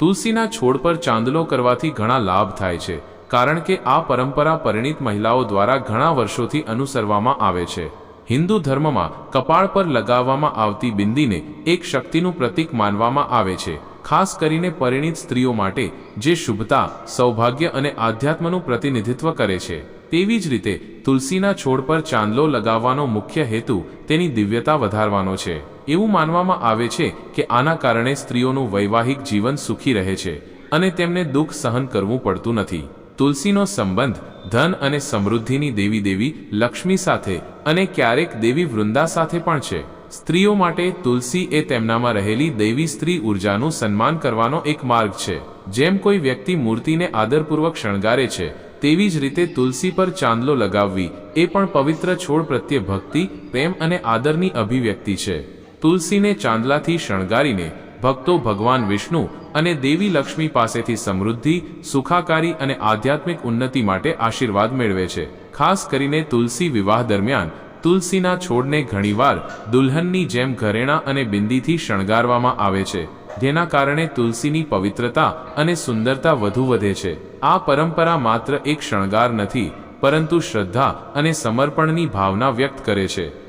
તુલસીના છોડ પર ચાંદલો કરવાથી ઘણા લાભ થાય છે, કારણ કે આ પરંપરા પરિણીત મહિલાઓ દ્વારા ઘણા વર્ષોથી અનુસરવામાં આવે છે. હિન્દુ ધર્મમાં કપાળ પર લગાવવામાં આવતી બિંદીને એક શક્તિનું પ્રતીક માનવામાં આવે છે, ખાસ કરીને પરિણીત સ્ત્રીઓ માટે, જે શુભતા, સૌભાગ્ય અને આધ્યાત્મનું પ્રતિનિધિત્વ કરે છે. તેવી જ રીતે તુલસીના છોડ પર ચાંદલો લગાવવાનો મુખ્ય હેતુ તેની દિવ્યતા વધારવાનો છે. એવું માનવામાં આવે છે કે આના કારણે સ્ત્રીઓનું વૈવાહિક જીવન સુખી રહે છે અને તેમને દુઃખ સહન કરવું પડતું નથી. તુલસીનો સંબંધ, ધન અને સમૃદ્ધિની દેવી દેવી લક્ષ્મી સાથે અને ક્યારેક દેવી વૃંદા સાથે પણ છે. સ્ત્રીઓ માટે તુલસી એ તેમનામાં રહેલી દૈવી સ્ત્રી ઉર્જાનું સન્માન કરવાનો એક માર્ગ છે. જેમ કોઈ વ્યક્તિ મૂર્તિને આદરપૂર્વક શણગારે છે, તેવી જ રીતે તુલસી પર ચાંદલો લગાવવી એ પણ પવિત્ર છોડ પ્રત્યે ભક્તિ, પ્રેમ અને આદરની અભિવ્યક્તિ છે. તુલસીને ચાંદલાથી શણગારીને ભક્તો ભગવાન વિષ્ણુ અને દેવી લક્ષ્મી પાસેથી સમૃદ્ધિ, સુખાકારી અને આધ્યાત્મિક ઉન્નતિ માટે આશીર્વાદ મેળવે છે. ખાસ કરીને તુલસી વિવાહ દરમિયાન તુલસીના છોડને ઘણીવાર દુલ્હનની જેમ ઘરેણાં અને બિંદીથી શણગારવામાં આવે છે. જેના કારણે તુલસીની પવિત્રતા અને સુંદરતા વધુ વધે છે. આ પરંપરા માત્ર એક શણગાર નથી, પરંતુ શ્રદ્ધા અને સમર્પણની ભાવના વ્યક્ત કરે છે.